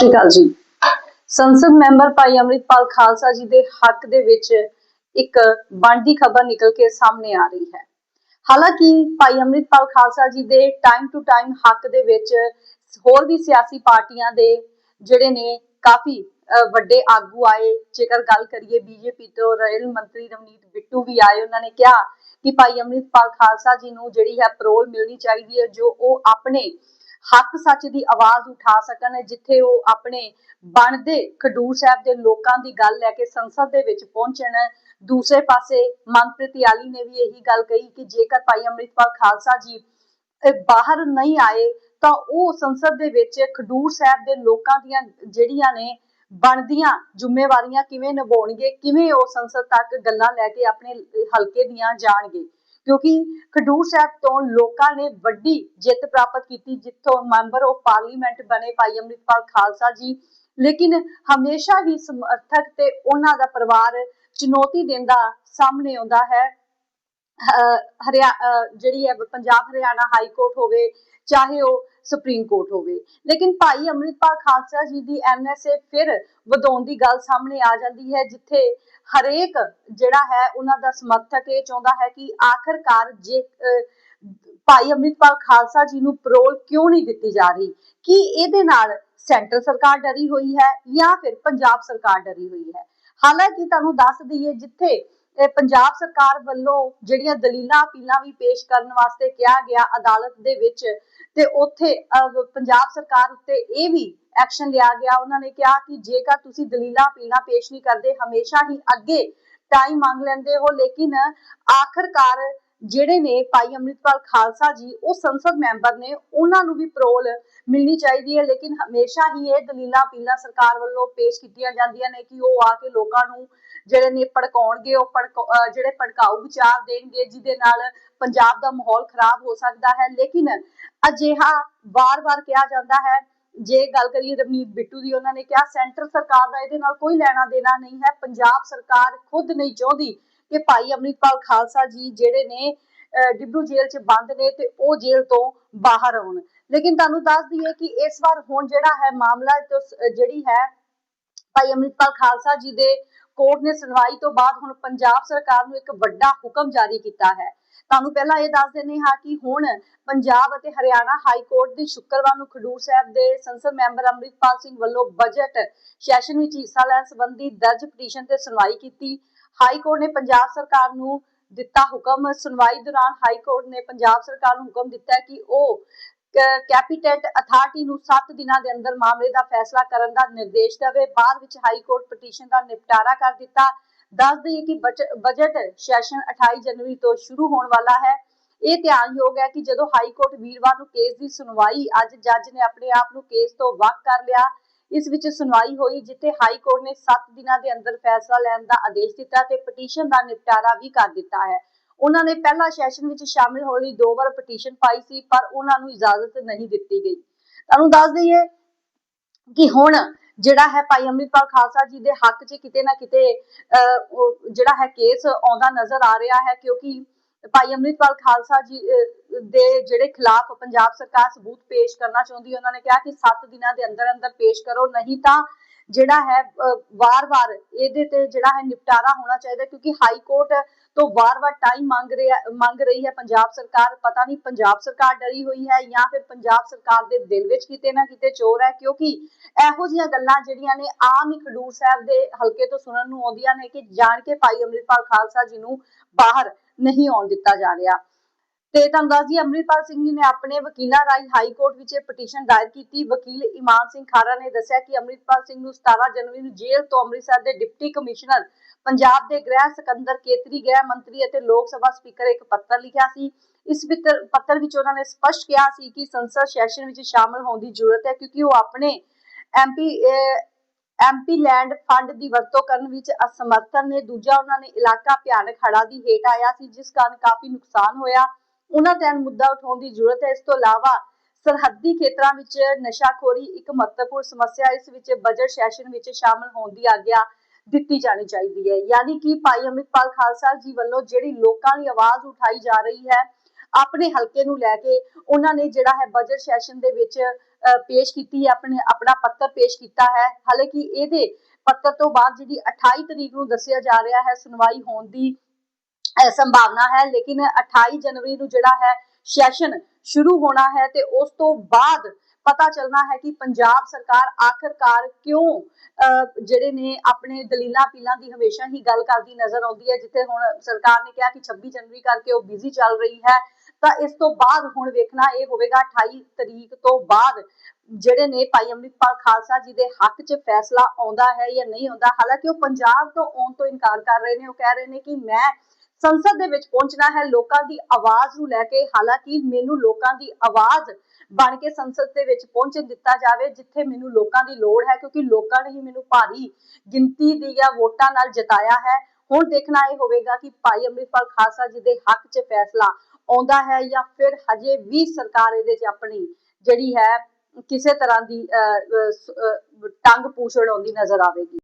ਸ਼੍ਰੀ ਅਕਾਲ ਜੀ। ਸੰਸਦ ਮੈਂਬਰ ਭਾਈ ਅੰਮ੍ਰਿਤਪਾਲ ਖਾਲਸਾ ਜੀ ਦੇ ਹੱਕ ਦੇ ਵਿੱਚ ਇੱਕ ਬਣਦੀ ਖਬਰ ਨਿਕਲ ਕੇ ਸਾਹਮਣੇ ਆ ਰਹੀ ਹੈ। ਹਾਲਾਂਕਿ ਭਾਈ ਅੰਮ੍ਰਿਤਪਾਲ ਖਾਲਸਾ ਜੀ ਦੇ ਟਾਈਮ ਟੂ ਟਾਈਮ ਹੱਕ ਦੇ ਵਿੱਚ ਹੋਰ ਵੀ ਸਿਆਸੀ ਪਾਰਟੀਆਂ ਦੇ ਜਿਹੜੇ ਨੇ ਕਾਫੀ ਵੱਡੇ ਆਗੂ ਆਏ। ਜੇਕਰ ਗੱਲ ਕਰੀਏ ਬੀਜੇਪੀ ਤੋਂ, ਰੇਲ ਮੰਤਰੀ ਰਵਨੀਤ ਬਿੱਟੂ ਵੀ ਆਏ। ਉਹਨਾਂ ਨੇ ਕਿਹਾ ਕਿ ਭਾਈ ਅੰਮ੍ਰਿਤਪਾਲ ਖਾਲਸਾ ਜੀ ਨੂੰ ਜਿਹੜੀ ਹੈ ਪਰੋਲ ਮਿਲਣੀ ਚਾਹੀਦੀ ਹੈ, ਜੋ ਉਹ ਆਪਣੇ ਹੱਕ ਸੱਚ ਦੀ ਆਵਾਜ਼ ਉਠਾ ਸਕਣ, ਜਿੱਥੇ ਉਹ ਆਪਣੇ ਬਣਦੇ ਖਡੂਰ ਸਾਹਿਬ ਦੇ ਲੋਕਾਂ ਦੀ ਗੱਲ ਲੈ ਕੇ ਸੰਸਦ ਦੇ ਵਿੱਚ ਪਹੁੰਚਣ। ਦੂਸਰੇ ਪਾਸੇ ਮਨਪ੍ਰੀਤ ਯਾਲੀ ਨੇ ਵੀ ਇਹੀ ਗੱਲ ਕਹੀ ਕਿ ਜੇਕਰ ਭਾਈ ਅੰਮ੍ਰਿਤਪਾਲ ਖਾਲਸਾ ਜੀ ਬਾਹਰ ਨਹੀਂ ਆਏ, ਤਾਂ ਉਹ ਸੰਸਦ ਦੇ ਵਿੱਚ ਖਡੂਰ ਸਾਹਿਬ ਦੇ ਲੋਕਾਂ ਦੀਆਂ ਜਿਹੜੀਆਂ ਨੇ ਬਣਦੀਆਂ ਜ਼ਿੰਮੇਵਾਰੀਆਂ ਕਿਵੇਂ ਨਿਭਾਉਣਗੇ, ਕਿਵੇਂ ਉਹ ਸੰਸਦ ਤੱਕ ਗੱਲਾਂ ਲੈ ਕੇ ਆਪਣੇ ਹਲਕੇ ਦੀਆਂ ਜਾਣਗੇ। ਕਿਉਂਕਿ ਖਡੂਰ ਸਾਹਿਬ ਤੋਂ ਲੋਕਾਂ ਨੇ ਵੱਡੀ ਜਿੱਤ ਪ੍ਰਾਪਤ ਕੀਤੀ, ਜਿੱਥੋਂ ਮੈਂਬਰ ਆਫ ਪਾਰਲੀਮੈਂਟ ਬਣੇ ਭਾਈ ਅੰਮ੍ਰਿਤਪਾਲ ਖਾਲਸਾ ਜੀ। ਲੇਕਿਨ ਹਮੇਸ਼ਾ ਹੀ ਸਮਰਥਕ ਤੇ ਉਹਨਾਂ ਦਾ ਪਰਿਵਾਰ ਚੁਣੌਤੀ ਦਿੰਦਾ ਸਾਹਮਣੇ ਆਉਂਦਾ ਹੈ। ਹਰਿਆ ਜਿਹੜੀ ਹੈ, ਪੰਜਾਬ ਹਰਿਆਣਾ ਹਾਈ ਕੋਰਟ ਹੋਵੇ, ਚਾਹੇ ਉਹ ਸੁਪਰੀਮ ਕੋਰਟ ਹੋਵੇ। ਲੇਕਿਨ ਭਾਈ ਅੰਮ੍ਰਿਤਪਾਲ ਖਾਲਸਾ ਜੀ ਦੀ ਐਨਐਸਏ ਫਿਰ ਵਧਾਉਣ ਦੀ ਗੱਲ ਸਾਹਮਣੇ ਆ ਜਾਂਦੀ ਹੈ, ਜਿੱਥੇ ਹਰੇਕ ਜਿਹੜਾ ਹੈ, ਉਹਨਾਂ ਦਾ ਸਮਰਥਕ ਇਹ ਚਾਹੁੰਦਾ ਹੈ ਕਿ ਆਖਰਕਾਰ ਜੇ ਭਾਈ ਅੰਮ੍ਰਿਤਪਾਲ ਖਾਲਸਾ ਜੀ ਨੂੰ ਪਰੋਲ ਕਿਉਂ ਨਹੀਂ ਦਿੱਤੀ ਜਾ ਰਹੀ? ਕਿ ਇਹਦੇ ਨਾਲ ਸੈਂਟਰ ਸਰਕਾਰ ਡਰੀ ਹੋਈ ਹੈ ਜਾਂ ਫਿਰ ਪੰਜਾਬ ਸਰਕਾਰ ਡਰੀ ਹੋਈ ਹੈ? ਹਾਲਾਂਕਿ ਤੁਹਾਨੂੰ ਦੱਸ ਦਈਏ, ਜਿੱਥੇ ਪੰਜਾਬ ਸਰਕਾਰ ਵੱਲੋਂ ਜਿਹੜੀਆਂ ਦਲੀਲਾਂ, ਅਪੀਲਾਂ ਵੀ ਪੇਸ਼ ਕਰਨ ਵਾਸਤੇ ਕਿਹਾ ਗਿਆ ਅਦਾਲਤ ਦੇ ਵਿੱਚ ਤੇ ਉੱਥੇ ਪੰਜਾਬ ਸਰਕਾਰ ਉੱਤੇ ਇਹ ਵੀ ਐਕਸ਼ਨ ਲਿਆ ਗਿਆ। ਉਹਨਾਂ ਨੇ ਕਿਹਾ ਕਿ ਜੇਕਰ ਤੁਸੀਂ ਦਲੀਲਾਂ, ਅਪੀਲਾਂ ਪੇਸ਼ ਨਹੀਂ ਕਰਦੇ, ਹਮੇਸ਼ਾ ਹੀ ਅੱਗੇ ਟਾਈਮ ਮੰਗ ਲੈਂਦੇ ਹੋ। ਲੇਕਿਨ ਆਖਰਕਾਰ ਜਿਹੜੇ ਨੇ ਭਾਈ ਅੰਮ੍ਰਿਤਪਾਲ ਖਾਲਸਾ ਜੀ, ਉਹ ਸੰਸਦ ਮੈਂਬਰ ਨੇ, ਉਹਨਾਂ ਨੂੰ ਵੀ ਪਰੋਲ ਮਿਲਣੀ ਚਾਹੀਦੀ ਹੈ। ਲੇਕਿਨ ਹਮੇਸ਼ਾ ਹੀ ਇਹ ਦਲੀਲਾਂ, ਅਪੀਲਾਂ ਸਰਕਾਰ ਵੱਲੋਂ ਪੇਸ਼ ਕੀਤੀਆਂ ਜਾਂਦੀਆਂ ਨੇ ਕਿ ਉਹ ਆ ਕੇ ਲੋਕਾਂ ਨੂੰ ਜਿਹੜੇ ਨੇ ਭੜਕਾਉਣਗੇ, ਉਹ ਜਿਹੜੇ ਭੜਕਾਊ ਵਿਚਾਰ ਦੇਣਗੇ, ਜਿਹਦੇ ਨਾਲ ਪੰਜਾਬ ਦਾ ਮਾਹੌਲ ਖਰਾਬ ਹੋ ਸਕਦਾ ਹੈ। ਲੇਕਿਨ ਅਜਿਹਾ ਵਾਰ-ਵਾਰ ਕਿਹਾ ਜਾਂਦਾ ਹੈ, ਜੇ ਗੱਲ ਕਰੀਏ ਰਵਨੀਤ ਬਿੱਟੂ ਦੀ, ਉਹਨਾਂ ਨੇ ਕਿਹਾ, ਸੈਂਟਰ ਸਰਕਾਰ ਦਾ ਇਹਦੇ ਨਾਲ ਕੋਈ ਲੈਣਾ ਦੇਣਾ ਨਹੀਂ ਹੈ। ਪੰਜਾਬ ਸਰਕਾਰ ਖੁਦ ਨਹੀਂ ਚਾਹੁੰਦੀ ਕਿ ਭਾਈ ਅੰਮ੍ਰਿਤਪਾਲ ਖਾਲਸਾ ਜੀ ਜਿਹੜੇ ਨੇ ਡਿਬਰੂ ਜੇਲ੍ਹ 'ਚ ਬੰਦ ਨੇ ਤੇ ਉਹ ਜੇਲ੍ਹ ਤੋਂ ਬਾਹਰ ਆਉਣ। ਲੇਕਿਨ ਤੁਹਾਨੂੰ ਦੱਸ ਦਈਏ ਕਿ ਇਸ ਵਾਰ ਹੁਣ ਜਿਹੜਾ ਹੈ ਮਾਮਲਾ, ਤੋਂ ਜਿਹੜੀ ਹੈ ਭਾਈ ਅੰਮ੍ਰਿਤਪਾਲ ਖਾਲਸਾ ਜੀ ਦੇ ਕੋਰਟ ਨੇ ਸੁਣਵਾਈ ਤੋਂ ਬਾਅਦ ਹੁਣ ਪੰਜਾਬ ਸਰਕਾਰ ਨੂੰ ਇੱਕ ਵੱਡਾ ਹੁਕਮ ਜਾਰੀ ਕੀਤਾ ਹੈ। ਤੁਹਾਨੂੰ ਪਹਿਲਾਂ ਇਹ ਦੱਸ ਦਿੰਦੇ ਹਾਂ ਕਿ ਹੁਣ ਪੰਜਾਬ ਅਤੇ ਹਰਿਆਣਾ ਹਾਈ ਕੋਰਟ ਦੀ ਸ਼ੁੱਕਰਵਾਰ ਨੂੰ ਖਡੂਰ ਸਾਹਿਬ ਦੇ ਸੰਸਦ ਮੈਂਬਰ ਅੰਮ੍ਰਿਤਪਾਲ ਸਿੰਘ ਵੱਲੋਂ ਬਜਟ ਸੈਸ਼ਨ ਵਿੱਚ ਹਿੱਸਾ ਲੈਣ ਸੰਬੰਧੀ ਦਰਜ ਪਟੀਸ਼ਨ ਤੇ ਸੁਣਵਾਈ ਕੀਤੀ। ਹਾਈ ਕੋਰਟ ਨੇ ਪੰਜਾਬ ਸਰਕਾਰ ਨੂੰ ਦਿੱਤਾ ਹੁਕਮ। ਸੁਣਵਾਈ ਦੌਰਾਨ ਹਾਈ ਕੋਰਟ ਨੇ ਪੰਜਾਬ ਸਰਕਾਰ ਨੂੰ ਹੁਕਮ ਦਿੱਤਾ ਕਿ ਉਹ ਕੈਪੀਟੈਟ ਅਥਾਰਟੀ ਨੂੰ 7 ਦਿਨਾਂ ਦੇ ਅੰਦਰ ਮਾਮਲੇ ਦਾ ਫੈਸਲਾ ਕਰਨ ਦਾ ਨਿਰਦੇਸ਼ ਦੇਵੇ। ਬਾਅਦ ਵਿੱਚ ਹਾਈ ਕੋਰਟ ਪਟੀਸ਼ਨ ਦਾ ਨਿਪਟਾਰਾ ਕਰ ਦਿੱਤਾ। ਦੱਸ ਦਈਏ ਕਿ ਬਜਟ ਸੈਸ਼ਨ 28 ਜਨਵਰੀ ਤੋਂ ਸ਼ੁਰੂ ਹੋਣ ਵਾਲਾ ਹੈ। ਇਹ ਧਿਆਨਯੋਗ ਹੈ ਕਿ ਜਦੋਂ ਹਾਈ ਕੋਰਟ ਵੀਰਵਾਰ ਨੂੰ ਕੇਸ ਦੀ ਸੁਣਵਾਈ, ਅੱਜ ਜੱਜ ਨੇ ਆਪਣੇ ਆਪ ਨੂੰ ਕੇਸ ਤੋਂ ਵੱਖ ਕਰ ਲਿਆ। ਇਸ ਵਿੱਚ ਸੁਣਵਾਈ ਹੋਈ, ਜਿੱਥੇ ਹਾਈ ਕੋਰਟ ਨੇ 7 ਦਿਨਾਂ ਦੇ ਅੰਦਰ ਫੈਸਲਾ ਲੈਣ ਦਾ ਆਦੇਸ਼ ਦਿੱਤਾ ਤੇ ਪਟੀਸ਼ਨ ਦਾ ਨਿਪਟਾਰਾ ਵੀ ਕਰ ਦਿੱਤਾ ਹੈ। ਉਹਨਾਂ ਨੇ ਪਹਿਲਾ ਸੈਸ਼ਨ ਵਿੱਚ ਸ਼ਾਮਿਲ ਹੋਣ ਲਈ ਦੋ ਵਾਰ ਪਟੀਸ਼ਨ ਪਾਈ ਸੀ, ਪਰ ਉਹਨਾਂ ਨੂੰ ਇਜਾਜ਼ਤ ਨਹੀਂ ਦਿੱਤੀ ਗਈ। ਤੁਹਾਨੂੰ ਦੱਸ ਦਈਏ ਕਿ ਹੁਣ ਜਿਹੜਾ ਹੈ ਭਾਈ ਅੰਮ੍ਰਿਤਪਾਲ ਖਾਲਸਾ ਜੀ ਦੇ ਹੱਕ 'ਚ ਕਿਤੇ ਨਾ ਕਿਤੇ ਜਿਹੜਾ ਹੈ ਕੇਸ ਆਉਂਦਾ ਨਜ਼ਰ ਆ ਰਿਹਾ ਹੈ, ਕਿਉਂਕਿ ਭਾਈ ਅੰਮ੍ਰਿਤਪਾਲ ਖਾਲਸਾ ਜੀ ਦੇ ਜਿਹੜੇ ਖਿਲਾਫ ਪੰਜਾਬ ਸਰਕਾਰ ਸਬੂਤ ਪੇਸ਼ ਕਰਨਾ ਚਾਹੁੰਦੀ ਹੈ, ਉਹਨਾਂ ਨੇ ਕਿਹਾ ਕਿ 7 ਦਿਨਾਂ ਦੇ ਅੰਦਰ ਅੰਦਰ ਪੇਸ਼ ਕਰੋ, ਨਹੀਂ ਤਾਂ ਜਿਹੜਾ ਹੈ ਵਾਰ-ਵਾਰ ਇਹਦੇ ਤੇ ਜਿਹੜਾ ਹੈ ਨਿਪਟਾਰਾ ਹੋਣਾ ਚਾਹੀਦਾ ਕਿਉਂਕਿ ਹਾਈ ਕੋਰਟ ਤੋਂ ਵਾਰ-ਵਾਰ ਟਾਈਮ ਮੰਗ ਰਿਹਾ, ਮੰਗ ਰਹੀ ਹੈ ਪੰਜਾਬ ਸਰਕਾਰ। ਪਤਾ ਨਹੀਂ ਪੰਜਾਬ ਸਰਕਾਰ ਡਰੀ ਹੋਈ ਹੈ ਜਾਂ ਫਿਰ ਪੰਜਾਬ ਸਰਕਾਰ ਦੇ ਦਿਲ ਵਿੱਚ ਕਿਤੇ ਨਾ ਕਿਤੇ ਚੋਰ ਹੈ ਕਿਉਂਕਿ ਇਹੋ ਜਿਹੀਆਂ ਗੱਲਾਂ ਜਿਹੜੀਆਂ ਨੇ ਆਮ ਹੀ ਖਡੂਰ ਸਾਹਿਬ ਦੇ ਹਲਕੇ ਤੋਂ ਸੁਣਨ ਨੂੰ ਆਉਂਦੀਆਂ ਨੇ ਕਿ ਜਾਣ ਕੇ ਭਾਈ ਅੰਮ੍ਰਿਤਪਾਲ ਖਾਲਸਾ ਜੀ ਨੂੰ ਬਾਹਰ ਨਹੀਂ ਆਉਣ ਦਿੱਤਾ ਜਾ ਰਿਹਾ। ਤੇ ਤੁਹਾਨੂੰ ਦੱਸ ਦਈਏ, ਅੰਮ੍ਰਿਤਪਾਲ ਸਿੰਘ ਜੀ ਨੇ ਆਪਣੇ ਵਕੀਲਾਂ ਰਾਹੀਂ ਹਾਈ ਕੋਰਟ ਵਿੱਚ ਇਹ ਪਟੀਸ਼ਨ ਦਾਇਰ ਕੀਤੀ। ਵਕੀਲ ਇਮਾਨ ਸਿੰਘ ਖਾਰਾ ਨੇ ਦੱਸਿਆ ਕਿ ਅੰਮ੍ਰਿਤਪਾਲ ਸਿੰਘ ਨੂੰ 17 ਜਨਵਰੀ ਨੂੰ ਜੇਲ੍ਹ ਤੋਂ ਅੰਮ੍ਰਿਤਸਰ ਦੇ ਡਿਪਟੀ ਕਮਿਸ਼ਨਰ ਪੰਜਾਬ ਦੇ ਗ੍ਰਹਿ ਸਕੰਦਰ ਕੇਤਰੀ ਗ੍ਰਹਿ ਮੰਤਰੀ ਅਤੇ ਲੋਕ ਸਭਾ ਸਪੀਕਰ ਇੱਕ ਪੱਤਰ ਲਿਖਿਆ ਸੀ। ਇਸ ਪੱਤਰ ਵਿੱਚ ਉਹਨਾਂ ਨੇ ਸਪਸ਼ਟ ਕਿਹਾ ਸੀ ਕਿ ਸੰਸਦ ਸੈਸ਼ਨ ਵਿੱਚ ਸ਼ਾਮਲ ਹੋਣ ਦੀ ਜ਼ਰੂਰਤ ਹੈ ਕਿਉਂਕਿ ਉਹ ਆਪਣੇ ਐਮਪੀ ਐਮਪੀ ਲੈਂਡ ਫੰਡ ਦੀ ਵਰਤੋਂ ਕਰਨ ਵਿੱਚ ਅਸਮਰਥਨ ਨੇ। ਦੂਜਾ, ਉਹਨਾਂ ਨੇ ਇਲਾਕਾ ਭਿਆਨਕ ਹੜ੍ਹਾਂ ਦੀ ਹੇਠ ਆਇਆ ਸੀ, ਜਿਸ ਕਾਰਨ ਕਾਫੀ ਨੁਕਸਾਨ ਹੋਇਆ। ਉਹਨਾਂ ਤੇ ਮੁੱਦਾ ਉਠਾਉਣ ਦੀ ਜ਼ਰੂਰਤ ਹੈ। ਇਸ ਤੋਂ ਇਲਾਵਾ ਸਰਹੱਦੀ ਖੇਤਰਾਂ ਵਿੱਚ ਨਸ਼ਾਖੋਰੀ ਇੱਕ ਮਹੱਤਵਪੂਰਨ ਸਮੱਸਿਆ ਇਸ ਵਿੱਚ ਬਜਟ ਸੈਸ਼ਨ ਵਿੱਚ ਸ਼ਾਮਲ ਹੋਣ ਦੀ ਆਗਿਆ ਦਿੱਤੀ ਜਾਣੀ ਚਾਹੀਦੀ ਹੈ। ਯਾਨੀ ਕਿ ਭਾਈ ਅੰਮ੍ਰਿਤਪਾਲ ਖਾਲਸਾ ਜੀ ਵੱਲੋਂ ਜਿਹੜੀ ਲੋਕਾਂ ਦੀ ਆਵਾਜ਼ ਉਠਾਈ ਜਾ ਰਹੀ ਹੈ, ਆਪਣੇ ਹਲਕੇ ਨੂੰ ਲੈ ਕੇ ਉਹਨਾਂ ਨੇ ਜਿਹੜਾ ਹੈ ਬਜਟ ਸੈਸ਼ਨ ਦੇ ਵਿੱਚ ਪੇਸ਼ ਕੀਤੀ ਹੈ, ਆਪਣੇ, ਆਪਣਾ ਪੱਤਰ ਪੇਸ਼ ਕੀਤਾ ਹੈ। ਹਾਲਾਂਕਿ ਇਹਦੇ ਪੱਤਰ ਤੋਂ ਬਾਅਦ ਜਿਹੜੀ 28 ਤਰੀਕ ਨੂੰ ਦੱਸਿਆ ਜਾ ਰਿਹਾ ਹੈ, ਸੁਣਵਾਈ ਹੋਣ ਦੀ ਸੰਭਾਵਨਾ ਹੈ, ਲੇਕਿਨ 28 ਜਨਵਰੀ ਨੂੰ ਜਿਹੜਾ ਹੈ ਸੈਸ਼ਨ ਸ਼ੁਰੂ ਹੋਣਾ ਹੈ ਤੇ ਉਸ ਤੋਂ ਬਾਅਦ ਪਤਾ ਚੱਲਣਾ ਹੈ ਕਿ ਪੰਜਾਬ ਸਰਕਾਰ ਆਖਰਕਾਰ ਕਿਉਂ ਜਿਹੜੇ ਨੇ ਆਪਣੇ ਦਲੀਲਾਂ ਪੀਲਾਂ ਦੀ ਹਮੇਸ਼ਾ ਹੀ ਗੱਲ ਕਰਦੀ ਨਜ਼ਰ ਆਉਂਦੀ ਹੈ, ਜਿੱਥੇ ਹੁਣ ਸਰਕਾਰ ਨੇ ਕਿਹਾ ਕਿ 26 ਜਨਵਰੀ ਕਰਕੇ ਉਹ ਬਿਜ਼ੀ ਚੱਲ ਰਹੀ ਹੈ, ਤਾਂ ਇਸ ਤੋਂ ਬਾਅਦ ਹੁਣ ਵੇਖਣਾ ਇਹ ਹੋਵੇਗਾ 28 ਤਰੀਕ ਤੋਂ ਬਾਅਦ ਜਿਹੜੇ ਨੇ ਭਾਈ ਅੰਮ੍ਰਿਤਪਾਲ ਖਾਲਸਾ ਜੀ ਦੇ ਹੱਕ 'ਚ ਫੈਸਲਾ ਆਉਂਦਾ ਹੈ ਜਾਂ ਨਹੀਂ ਆਉਂਦਾ, ਹਾਲਾਂਕਿ ਉਹ ਪੰਜਾਬ ਤੋਂ ਆਉਣ ਤੋਂ ਇਨਕਾਰ ਕਰ ਰਹੇ ਨੇ, ਉਹ ਕਹਿ ਰਹੇ ਨੇ ਕਿ ਮੈਂ ਸੰਸਦ ਦੇ ਵਿੱਚ ਪਹੁੰਚਣਾ ਹੈ। ਲੋਕਾਂ ਦੀ ਆਵਾਜ਼ ਨੂੰ ਲੈ ਕੇ ਹਾਲਾਂਕਿ ਮੈਨੂੰ ਲੋਕਾਂ ਦੀ ਆਵਾਜ਼ ਬਣ ਕੇ ਸੰਸਦ ਦੇ ਵਿੱਚ ਪਹੁੰਚਣ ਦਿੱਤਾ ਜਾਵੇ ਜਿੱਥੇ ਮੈਨੂੰ ਲੋਕਾਂ ਦੀ ਲੋੜ ਹੈ ਕਿਉਂਕਿ ਲੋਕਾਂ ਨੇ ਹੀ ਮੈਨੂੰ ਭਾਰੀ ਗਿਣਤੀ ਦੀਆਂ ਵੋਟਾਂ ਨਾਲ ਜਿਤਾਇਆ ਹੈ। ਹੁਣ ਦੇਖਣਾ ਇਹ ਹੋਵੇਗਾ ਕਿ ਭਾਈ ਅੰਮ੍ਰਿਤਪਾਲ ਖਾਲਸਾ ਜੀ ਦੇ ਹੱਕ 'ਚ ਫੈਸਲਾ ਆਉਂਦਾ ਹੈ ਜਾਂ ਫਿਰ ਹਜੇ ਵੀ ਸਰਕਾਰ ਇਹਦੇ 'ਚ ਆਪਣੀ ਜਿਹੜੀ ਹੈ ਕਿਸੇ ਤਰ੍ਹਾਂ ਦੀ ਅਹ, ਅਹ, ਸ- ਅਹ, ਟੰਗ ਪੂਛ ਅੜਾਉਂਦੀ ਨਜ਼ਰ ਆਵੇਗੀ।